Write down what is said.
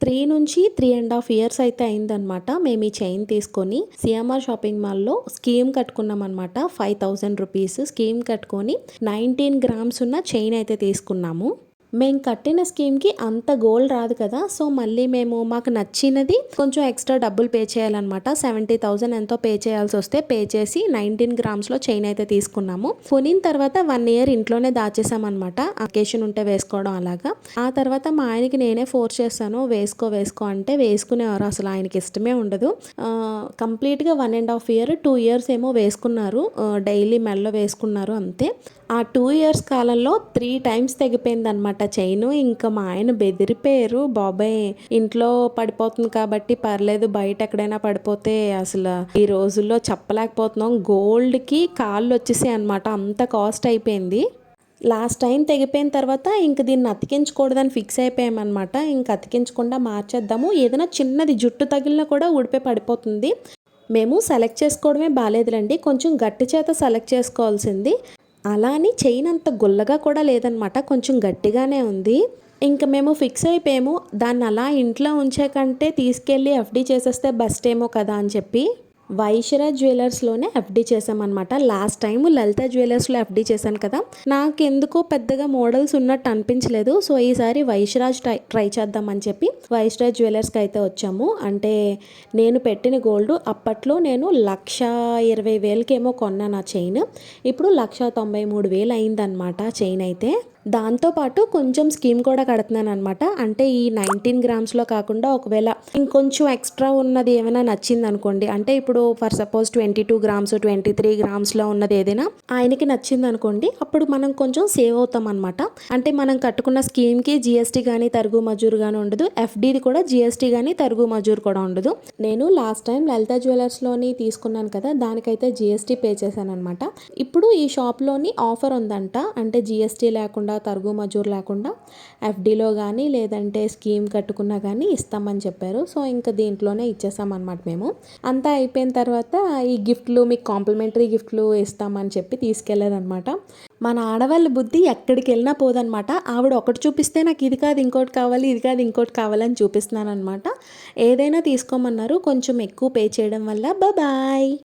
Three నుంచి three and half years అయితే అయిందనమాట మేము ఈ చైన్ తీసుకొని సిఎంఆర్ షాపింగ్ మాల్లో స్కీమ్ కట్టుకున్నాం అనమాట ఫైవ్ థౌజండ్ రూపీస్ స్కీమ్ కట్టుకొని నైన్టీన్ గ్రామ్స్ ఉన్న చైన్ అయితే తీసుకున్నాము. మేము కట్టిన స్కీమ్కి అంత గోల్డ్ రాదు కదా సో మళ్ళీ మేము మాకు నచ్చినది కొంచెం ఎక్స్ట్రా డబ్బులు పే చేయాలన్నమాట. సెవెంటీ థౌజండ్ ఎంతో పే చేయాల్సి వస్తే పే చేసి నైన్టీన్ గ్రామ్స్లో చైన్ అయితే తీసుకున్నాము. కొనిన తర్వాత వన్ ఇయర్ ఇంట్లోనే దాచేసామన్నమాట. అకేషన్ ఉంటే వేసుకోవడం అలాగా. ఆ తర్వాత మా ఆయనకి నేనే ఫోర్స్ చేస్తాను వేసుకో వేసుకో అంటే వేసుకునేవారు అసలు ఆయనకి ఇష్టమే ఉండదు. కంప్లీట్గా one and half year two years ఏమో వేసుకున్నారు. డైలీ మెల్లో వేసుకున్నారు అంతే. ఆ టూ ఇయర్స్ కాలంలో త్రీ టైమ్స్ తెగిపోయింది అనమాట చైన్ ఇంకా మా ఆయన బెదిరిపోయారు. బాబాయ్ ఇంట్లో పడిపోతుంది కాబట్టి పర్లేదు బయట ఎక్కడైనా పడిపోతే అసలు ఈ రోజుల్లో చెప్పలేకపోతున్నాం. గోల్డ్కి కాళ్ళు వచ్చేసాయి అనమాట అంత కాస్ట్ అయిపోయింది. లాస్ట్ టైం తెగిపోయిన తర్వాత ఇంక దీన్ని అతికించకూడదని ఫిక్స్ అయిపోయామన్నమాట. ఇంక అతికించకుండా మార్చేద్దాము. ఏదైనా చిన్నది జుట్టు తగిలినా కూడా ఊడిపోయి పడిపోతుంది. మేము సెలెక్ట్ చేసుకోవడమే బాగాలేదులండి కొంచెం గట్టి చేత సెలెక్ట్ చేసుకోవాల్సింది. అలా అని చైన్ అంత గుల్లగా కూడా లేదనమాట కొంచెం గట్టిగానే ఉంది. ఇంకా మేము ఫిక్స్ అయిపోయాము. దాన్ని అలా ఇంట్లో ఉంచే కంటే తీసుకెళ్ళి ఎఫ్డీ చేసేస్తే బెస్ట్ ఏమో కదా అని చెప్పి. వైశ్వర జ్యువెలర్స్లోనే ఎఫ్డి చేసామన్నమాట లాస్ట్ టైం లలిత జ్యువెలర్స్లో ఎఫ్డి చేశాను కదా. నాకు ఎందుకో పెద్దగా మోడల్స్ ఉన్నట్టు అనిపించలేదు. సో ఈసారి వైశ్యరాజ్ ట్రై ట్రై చేద్దామని చెప్పి వైశ్యరాజ్ జ్యువెలర్స్కి అయితే వచ్చాము. అంటే నేను పెట్టిన గోల్డ్ అప్పట్లో నేను లక్ష ఇరవై వేలకేమో కొన్నాను ఆ చైన్. ఇప్పుడు లక్ష తొంభై మూడు వేలు అయిందనమాట చైన్ అయితే. దాంతోపాటు కొంచెం స్కీమ్ కూడా కడుతున్నాను అనమాట అంటే ఈ నైన్టీన్ గ్రామ్స్లో కాకుండా ఒకవేళ ఇంకొంచెం ఎక్స్ట్రా ఉన్నది ఏమైనా నచ్చింది అనుకోండి. అంటే ఇప్పుడు for suppose twenty two grams twenty three గ్రామ్స్లో ఉన్నది ఏదైనా ఆయనకి నచ్చింది అనుకోండి. అప్పుడు మనం కొంచెం సేవ్ అవుతాం అనమాట అంటే మనం కట్టుకున్న స్కీమ్కి జిఎస్టీ కానీ తరుగు మజూరు కానీ ఉండదు. ఎఫ్డీది కూడా జిఎస్టీ కానీ తరుగు మజూరు కూడా ఉండదు. నేను లాస్ట్ టైం లలిత జ్యువెలర్స్లోని తీసుకున్నాను కదా దానికైతే జిఎస్టీ పే చేశాను అనమాట ఇప్పుడు ఈ షాప్లోని ఆఫర్ ఉందంట. అంటే జిఎస్టీ లేకుండా తరుగు మజూరు లేకుండా ఎఫ్డీలో కానీ లేదంటే స్కీమ్ కట్టుకున్నా కానీ ఇస్తామని చెప్పారు. సో ఇంకా దీంట్లోనే ఇచ్చేసామన్నమాట మేము. అంతా అయిపోయిన తర్వాత ఈ గిఫ్ట్లు మీకు కాంప్లిమెంటరీ గిఫ్ట్లు ఇస్తామని చెప్పి తీసుకెళ్ళారనమాట మన ఆడవాళ్ళ బుద్ధి ఎక్కడికి వెళ్ళినా పోదనమాట ఆవిడ ఒకటి చూపిస్తే నాకు ఇది కాదు ఇంకోటి కావాలి ఇది కాదు ఇంకోటి కావాలని చూపిస్తున్నాను అనమాట ఏదైనా తీసుకోమన్నారు. కొంచెం ఎక్కువ పే చేయడం వల్ల. బాయ్